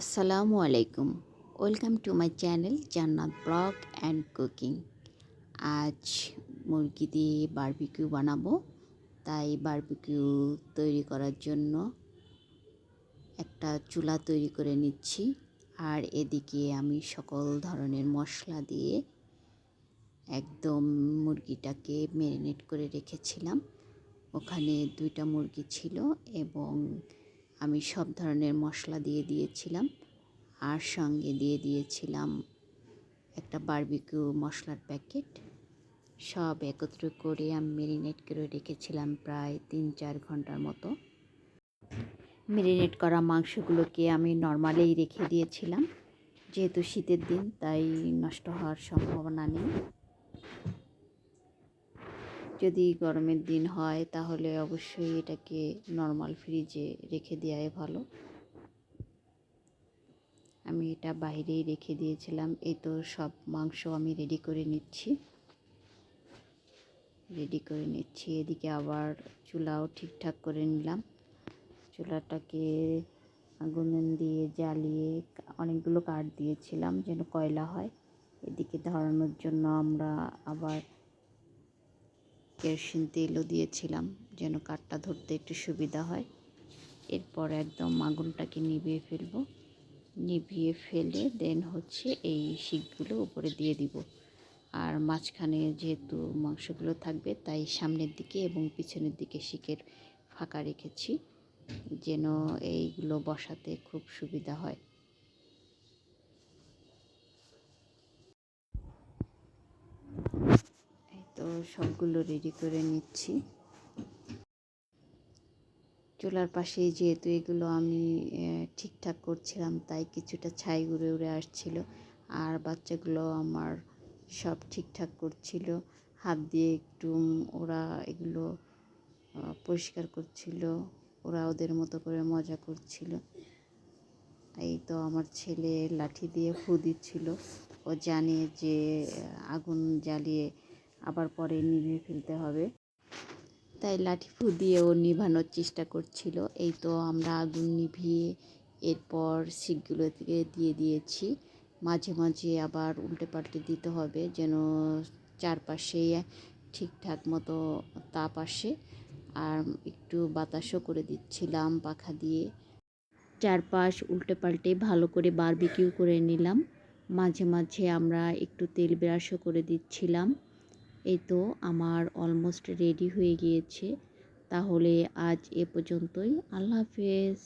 আসসালামু আলাইকুম। Welcome to my channel Jannat blog and cooking. আজ মুরগি দিয়ে বারবিকিউ বানাবো। তাই বারবিকিউ তৈরি করার জন্য একটা চুলা তৈরি করে নিচ্ছি। আর এদিকে আমি সকল ধরনের মশলা দিয়ে একদম মুরগিটাকে ম্যারিনেট করে রেখেছিলাম। ওখানে দুইটা মুরগি ছিল এবং আমি সব ধরনের মশলা দিয়ে দিয়েছিলাম। আর সঙ্গে দিয়ে দিয়েছিলাম একটা বারবিকিউ মশলার প্যাকেট সব একত্র করে আমি মেরিনেট করে রেখেছিলাম প্রায় তিন চার ঘণ্টার মতো। মেরিনেট করা মাংসগুলোকে আমি নর্মালেই রেখে দিয়েছিলাম। যেহেতু শীতের দিন, তাই নষ্ট হওয়ার সম্ভাবনা নেই। যদি গরমের দিন হয়, তাহলে অবশ্যই এটাকে নর্মাল ফ্রিজে রেখে দেওয়াই ভালো। আমি এটা বাইরেই রেখে দিয়েছিলাম। এই তো সব মাংস আমি রেডি করে নিচ্ছি। রেডি করে নিচ্ছি। এদিকে আবার চুলাও ঠিকঠাক করে নিলাম। চুলাটাকে আগুন দিয়ে জ্বালিয়ে অনেকগুলো কাঠ দিয়েছিলাম যেন কয়লা হয়। এদিকে ধরানোর জন্য আমরা আবার কেরোসিন তেলও দিয়েছিলাম, যেন কাঠটা ধরতে একটু সুবিধা হয়। এরপর একদম মাগুনটাকে নিভিয়ে ফেলব। নিভিয়ে ফেলে দেন হচ্ছে এই শিকগুলো উপরে দিয়ে দিব। আর মাঝখানে যেহেতু মাংসগুলো থাকবে, তাই সামনের দিকে এবং পিছনের দিকে শিকের ফাঁকা রেখেছি, যেন এইগুলো বসাতে খুব সুবিধা হয় তো সবগুলো রেডি করে নিচ্ছি। চুলার পাশে যেহেতু এগুলো আমি ঠিকঠাক করছিলাম, তাই কিছুটা ছাই উড়ে উড়ে আসছিল। আর বাচ্চাগুলো আমার সব ঠিকঠাক করছিল। হাত দিয়ে একটু ওরা এগুলো পরিষ্কার করছিল। ওরা ওদের মতো করে মজা করছিল। এই তো আমার ছেলে লাঠি দিয়ে ফু দিচ্ছিল। ও জানে যে, আগুন জ্বালিয়ে আবার পরে নিভিয়ে ফেলতে হবে। তাই লাঠি ফু দিয়ে ও নিভানোর চেষ্টা করছিল। এই তো আমরা আগুন নিভিয়ে এরপর শিকগুলো থেকে দিয়ে দিয়েছি। মাঝে মাঝে আবার উল্টে পাল্টে দিতে হবে যেন চারপাশে ঠিকঠাক মতো তাপ আসে। আর একটু বাতাসও করে দিচ্ছিলাম পাখা দিয়ে। চারপাশ উল্টে পাল্টে ভালো করে বারবিকিউ করে নিলাম। মাঝে মাঝে আমরা একটু তেল ব্রাশও করে দিচ্ছিলাম। এই তো আমার অলমোস্ট রেডি হয়ে গিয়েছে। তাহলে আজ এ পর্যন্তই। আল্লাহ হাফেজ।